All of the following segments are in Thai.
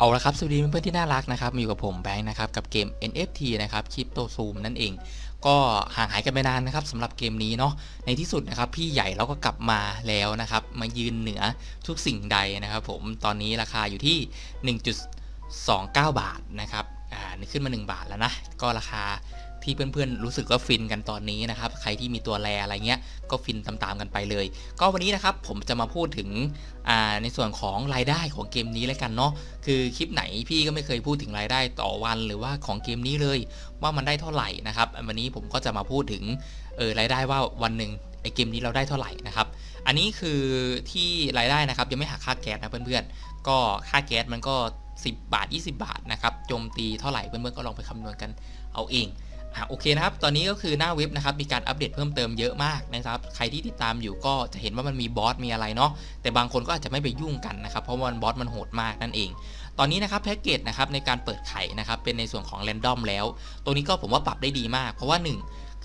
เอาละครับ สวัสดีเพื่อนๆที่น่ารักนะครับ มาอยู่กับผมแบงค์นะครับ กับเกม NFT นะครับคริปโตซูมนั่นเอง ก็ห่างหายกันไปนานนะครับสำหรับเกมนี้เนาะ ในที่สุดนะครับ พี่ใหญ่เราก็กลับมาแล้วนะครับ มายืนเหนือทุกสิ่งใดนะครับผม ตอนนี้ราคาอยู่ที่ 1.29 บาทนะครับ อ่า ขึ้นมา 1 บาทแล้วนะ ก็ราคา ที่เพื่อนๆรู้สึกว่าฟินกันตอนนี้นะครับ ใครที่มีตัวแรอะไรเงี้ยก็ฟินตามๆกันไปเลย ก็วันนี้นะครับผมจะมาพูดถึงในส่วนของรายได้ของเกมนี้แล้วกันเนาะคือคลิปไหนพี่ก็ไม่เคยพูดถึงรายได้ต่อวันหรือว่าของเกมนี้เลย ว่ามันได้เท่าไหร่นะครับวันนี้ผมก็จะมาพูดถึงเออรายได้ว่าวันหนึ่งไอเกมนี้เราได้เท่าไหร่นะครับอันนี้คือที่รายได้นะครับยังไม่หักค่าแก๊สนะเพื่อนๆก็ค่าแก๊สมันก็ 10 บาท 20 บาทนะครับโจมตีเท่าไหร่เพื่อนๆก็ลองไปคำนวณกันเอาเอง อะโอเคนะครับ ตอนนี้ก็คือหน้าเว็บนะครับ มีการอัปเดตเพิ่มเติมเยอะมากนะครับ ใครที่ติดตามอยู่ก็จะเห็นว่ามันมีบอสมีอะไรเนาะ แต่บางคนก็อาจจะไม่ไปยุ่งกันนะครับ เพราะว่าบอสมันโหดมากนั่นเอง ตอนนี้นะครับแพ็กเกจนะครับในการเปิดไข่นะครับเป็นในส่วนของแรนดอมแล้วตรงนี้ก็ผมว่าปรับได้ดีมาก เพราะว่า 1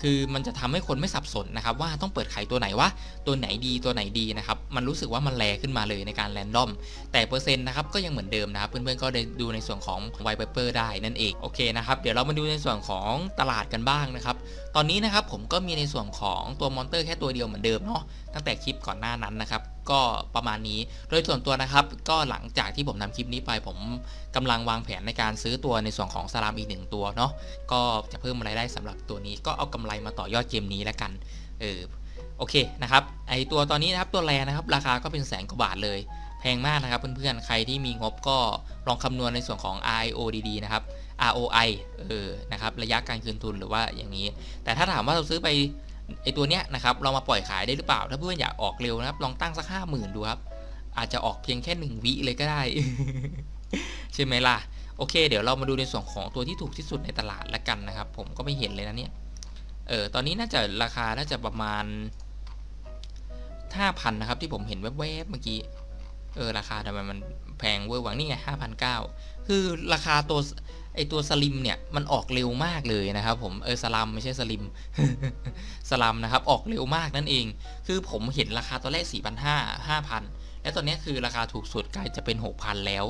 คือมันจะทำให้คนไม่สับสนนะครับว่าต้องเปิดไข่ตัวไหนวะตัวไหนดีตัวไหนดีนะครับมันรู้สึกว่ามันแรขึ้นมาเลยในการแรนดอม แต่เปอร์เซ็นต์นะครับก็ยังเหมือนเดิมนะครับเพื่อนๆก็ได้ดูในส่วนของไวเปเปอร์ได้นั่นเองโอเคนะครับเดี๋ยวเรามาดูในส่วนของตลาดกันบ้างนะครับตอนนี้นะครับผมก็มีในส่วนของตัวมอนเตอร์แค่ตัวเดียวเหมือนเดิมเนาะตั้งแต่คลิปก่อนหน้านั้นนะครับ ก็ประมาณนี้ โดยส่วนตัวนะครับ ก็หลังจากที่ผมทำคลิปนี้ไป ผมกำลังวางแผนในการซื้อตัวในส่วนของสลามอีกหนึ่งตัวเนาะก็จะเพิ่มรายได้สำหรับตัวนี้ ก็เอากำไรมาต่อยอดเกมนี้แล้วกันเออโอเคนะครับไอตัวตอนนี้นะครับตัวแรนะครับ ราคาก็เป็นแสนกว่าบาทเลยแพงมากนะครับเพื่อนๆ ใครที่มีงบก็ลองคำนวณในส่วนของ RIO ดีๆนะครับ ROI เออ นะครับ ระยะการคืนทุนหรือว่าอย่างนี้ แต่ถ้าถามว่าเราซื้อไป ไอตัวเนี้ยนะครับเรามาปล่อยขายได้หรือเปล่า ถ้าเพื่อนอยากออกเร็วนะครับ ลองตั้งสักห้าหมื่นดูครับ อาจจะออกเพียงแค่หนึ่งวิเลยก็ได้ ใช่ไหมล่ะ โอเค เดี๋ยวเรามาดูในส่วนของตัวที่ถูกที่สุดในตลาดละกันนะครับ ผมก็ไม่เห็นเลยนะเนี่ย เออตอนนี้น่าจะราคาน่าจะประมาณห้าพันนะครับ ที่ผมเห็นแวบๆเมื่อกี้ เออราคาทำไมมัน พงเวอร์หวังนี่ไงห้าพันเก้าคือราคาตัวไอตัวสลิมเนี่ยมันออกเร็วมากเลยนะครับผมเออสลัมไม่ใช่สลิมสลัมนะครับออกเร็วมากนั่นเอง คือผมเห็นราคาตอนแรก4 5 0 0 5,000 แล้วตอนนี้คือราคาถูกสุดกลายจะเป็น 6,000 แล้ว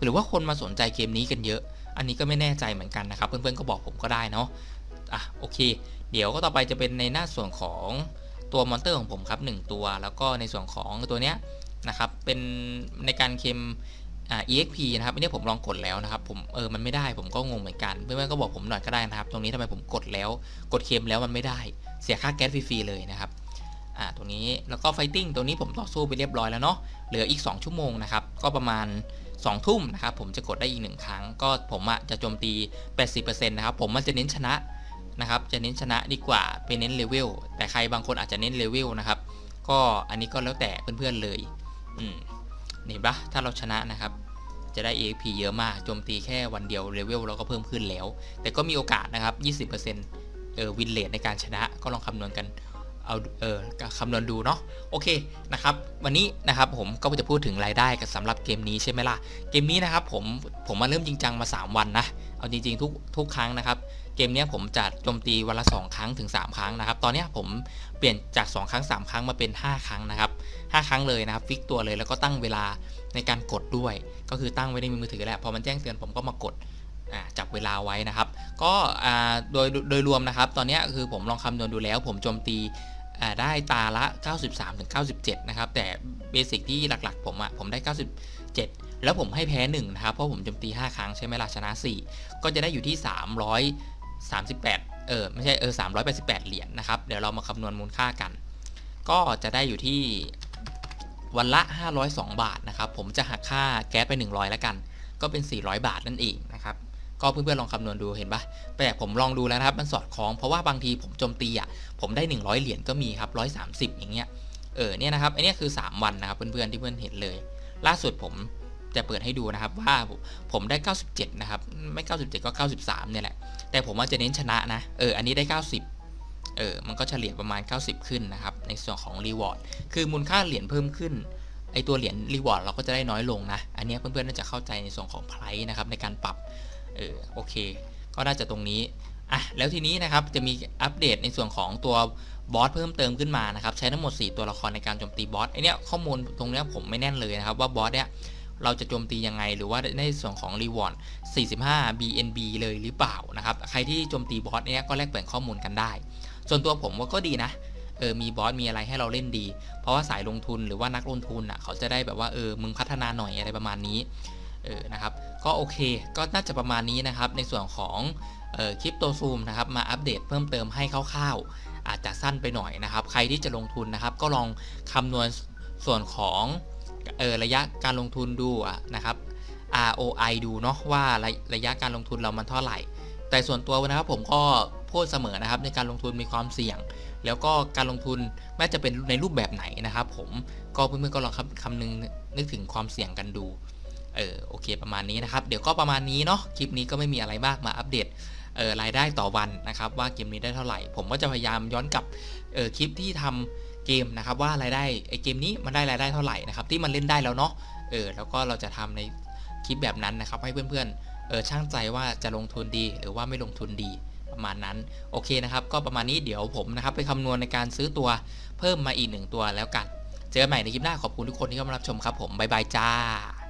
หรือว่าคนมาสนใจเกมนี้กันเยอะ อันนี้ก็ไม่แน่ใจเหมือนกันนะครับ เพื่อนๆก็บอกผมก็ได้เนาะอะโอเค เดี๋ยวก็ต่อไปจะเป็นในหน้าส่วนของตัวมอนเตอร์ของผมครับ 1 ตัว แล้วก็ในส่วนของตัวเนี้ย นะครับเป็นในการเคลมอ่า exp นะครับอันนี้ผมลองกดแล้วนะครับผมเออมันไม่ได้ผมก็งงเหมือนกันเพื่อนๆก็บอกผมหน่อยก็ได้นะครับ ตรงนี้ทำไมผมกดแล้วกดเคลมแล้วมันไม่ได้ เสียค่าแก๊สฟรีๆเลยนะครับอ่าตรงนี้แล้วก็ไฟติ้งตรงนี้ผมต่อสู้ไปเรียบร้อยแล้วเนาะเหลืออีก 2 ชั่วโมงนะครับก็ประมาณ2ทุ่มนะครับผมจะกดได้อีก 1 ครั้ง ก็ผมอะจะโจมตี 80%นะครับผมมันจะเน้นชนะนะครับจะเน้นชนะดีกว่าไปเน้นเลเวลแต่ใครบางคนอาจจะเน้นเลเวลนะครับก็อันนี้ก็แล้วแต่เพื่อนๆเลย อืมเห็นปะถ้าเราชนะนะครับ จะได้ EXP เยอะมากโจมตีแค่วันเดียวเลเวลเราก็เพิ่มขึ้นแล้ว แต่ก็มีโอกาสนะครับ 20%เออวินเลทในการชนะก็ลองคำนวณกันเอาเออคำนวณดูเนาะโอเคนะครับวันนี้นะครับผมก็จะพูดถึงรายได้กับสำหรับเกมนี้ใช่ไหมล่ะเกมนี้นะครับผมผมมาเริ่มจริงจังมา 3 วันนะ เอาจริงๆทุกทุกครั้งนะครับ เกมนี้ผมจะโจมตีวันละ 2 ครั้งถึง 3 ครั้งนะครับ ตอนนี้ผมเปลี่ยนจาก 2 ครั้ง 3 ครั้งมาเป็น 5 ครั้งนะครับ 5 ครั้งเลยนะครับ ฟิกตัวเลยแล้วก็ตั้งเวลาในการกดด้วย ก็คือตั้งไว้ในมือถือแหละ พอมันแจ้งเตือนผมก็มากดจับเวลาไว้นะครับ ก็โดยโดยรวมนะครับ ตอนนี้คือผมลองคำนวณดูแล้ว ผมโจมตี ได้ตาละ 93-97นะครับ แต่เบสิกที่หลักๆ ผมอะผมได้ 97 แล้วผมให้แพ้1นะครับ เพราะผมโจมตี 5 ครั้งใช่ไหมล่ะชนะ 4 ก็จะได้อยู่ที่ 338 เออ ไม่ใช่เออ388 เหรียญนนะครับ เดี๋ยวเรามาคำนวณมูลค่ากัน ก็จะได้อยู่ที่วันละ 502 บาทนะครับ ผมจะหักค่าแก๊สไป 100 แล้วกัน ก็เป็น 400 บาทนั่นเองนะครับ ก็เพื่อนๆลองคำนวณดูเห็นปะแต่ผมลองดูแล้วนะครับมันสอดคล้องเพราะว่าบางทีผมโจมตีอะผมได้ 100 เหรียญก็มีครับ 130 อย่างเงี้ยเออเนี่ยนะครับอันนี้คือ 3 วันนะครับเพื่อนๆที่เพื่อนเห็นเลย ล่าสุดผมจะเปิดให้ดูนะครับว่าผมได้ 97 นะครับ ไม่ 97 ก็ 93 เนี่ยแหละ แต่ผมว่าจะเน้นชนะนะ เออ อันนี้ได้ 90 เออ มันก็เฉลี่ยประมาณ 90 ขึ้นนะครับ ในส่วนของรีวอร์ด คือมูลค่าเหรียญเพิ่มขึ้น ไอตัวเหรียญรีวอร์ดเราก็จะได้น้อยลงนะ อันนี้เพื่อนๆน่าจะเข้าใจในส่วนของไพร์นะครับในการปรับ เออโอเค ก็น่าจะตรงนี้อะแล้วทีนี้นะครับจะมีอัปเดตในส่วนของตัวบอสเพิ่มเติมขึ้นมานะครับใช้ทั้งหมด 4 ตัวละครในการโจมตีบอสไอเนี้ยข้อมูลตรงเนี้ยผมไม่แน่นเลยนะครับว่าบอสเนี้ยเราจะโจมตียังไงหรือว่าในส่วนของ Reward 45 BNB เลยหรือเปล่านะครับใครที่โจมตีบอสเนี้ยก็แลกเปลี่ยนข้อมูลกันได้ ส่วนตัวผมว่าก็ดีนะเออมีบอสมีอะไรให้เราเล่นดี เพราะว่าสายลงทุนหรือว่านักลงทุนอะเขาจะได้แบบว่าเออมึงพัฒนาหน่อยอะไรประมาณนี้ เออนะครับก็โอเคก็น่าจะประมาณนี้นะครับ ในส่วนของออคลิปโตซูมนะครับมาอัปเดตเพิ่มเติมให้คร่าวๆ อาจจะสั้นไปหน่อยนะครับ ใครที่จะลงทุนนะครับ ก็ลองคำนวณส่วนของออระยะการลงทุนดูนะครับ ROI ดูเนาะว่าระระยะการลงทุนเรามันเท่าไหร่ แต่ส่วนตัวนะครับผมก็พูดเสมอนะครับในการลงทุนมีความเสี่ยง แล้วก็การลงทุนแม้จะเป็นในรูปแบบไหนนะครับ ผมก็เพื่อนๆก็ลองคำคำนึงนึกถึงความเสี่ยงกันดู เออโอเคประมาณนี้นะครับเดี๋ยวก็ประมาณนี้เนาะคลิปนี้ก็ไม่มีอะไรมากมาอัปเดตเออรายได้ต่อวันนะครับ ว่าเกมนี้ได้เท่าไหร่ ผมก็จะพยายามย้อนกลับเออคลิปที่ทำเกมนะครับว่ารายได้ไอเกมนี้มันได้รายได้เท่าไหร่นะครับที่มันเล่นได้แล้วเนาะเออแล้วก็เราจะทำในคลิปแบบนั้นนะครับ ให้เพื่อนๆเออช่างใจว่าจะลงทุนดีหรือว่าไม่ลงทุนดีประมาณนั้นโอเคนะครับก็ประมาณนี้เดี๋ยวผมนะครับไปคำนวณในการซื้อตัวเพิ่มมาอีกหนึ่งตัวแล้วกัน เจอกันใหม่ในคลิปหน้าขอบคุณทุกคนที่เข้ามารับชมครับผมบ๊ายบายจ้า